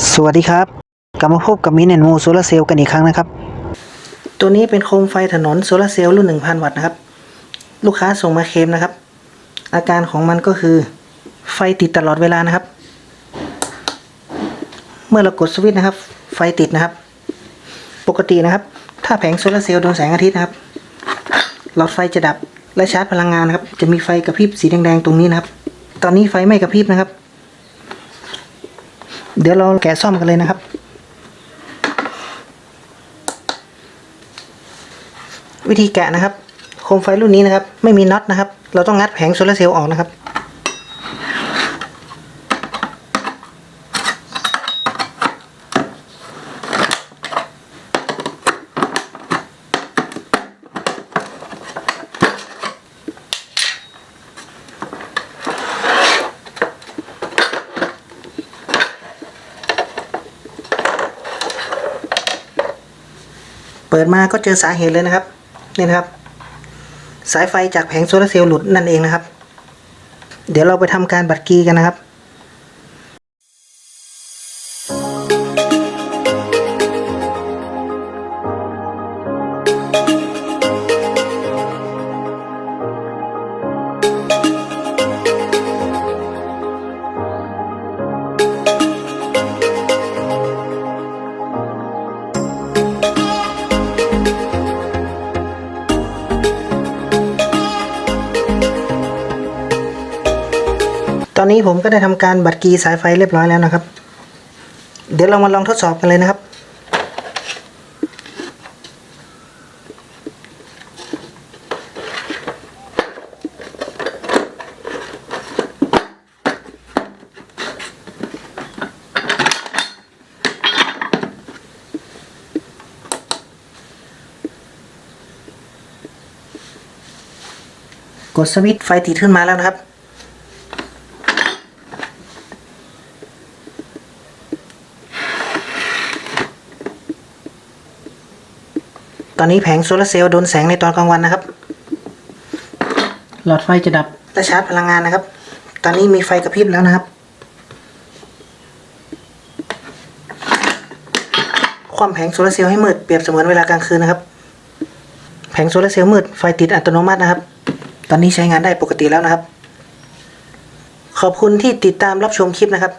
สวัสดีครับ กลับมาพบกับมินแอนโมโซลาเซลล์กันอีกครั้งนะครับ ตัวนี้เป็นโคมไฟถนนโซลาเซลล์รุ่น 1,000 วัตต์นะครับ ลูกค้าส่งมาเคมนะครับ อาการของมันก็คือไฟติดตลอดเวลานะครับ เมื่อเรากดสวิตช์นะครับ ไฟติดนะครับ ปกตินะครับ ถ้าแผงโซลาเซลล์โดนแสงอาทิตย์นะครับหลอดไฟจะดับและชาร์จพลังงานนะครับ จะมีไฟกระพริบสีแดงๆตรงนี้นะครับ ตอนนี้ไฟไม่กระพริบนะครับ เดี๋ยวเราแกะซ่อมกันเลยนะครับ วิธีแกะนะครับ โคมไฟรุ่นนี้นะครับ ไม่มีน็อตนะครับ เราต้องงัดแผงโซลาร์เซลล์ออกนะครับ เปิดมาก็เจอสาเหตุเลยนะครับ นี่นะครับ สายไฟจากแผงโซลาร์เซลล์หลุดนั่นเองนะครับ เดี๋ยวเราไปทำการบัดกีกันนะครับ อนนี้ผมก็ได้ทำการบัดกีสายไฟเรียบร้อยแล้วนะครับ เดี๋ยวเรามาลองทดสอบกันเลยนะครับ กดสวิตช์ไฟติดขึ้นมาแล้วนะครับ ตอนนี้แผงโซลาร์เซลล์โดนแสงในตอนกลางวันนะครับ หลอดไฟจะดับและชาร์จพลังงานนะครับ ตอนนี้มีไฟกระพริบแล้วนะครับ ความแผงโซลาร์เซลล์ให้มืดเปรียบเสมือนเวลากลางคืนนะครับ แผงโซลาร์เซลล์มืดไฟติดอัตโนมัตินะครับ ตอนนี้ใช้งานได้ปกติแล้วนะครับ ขอบคุณที่ติดตามรับชมคลิปนะครับ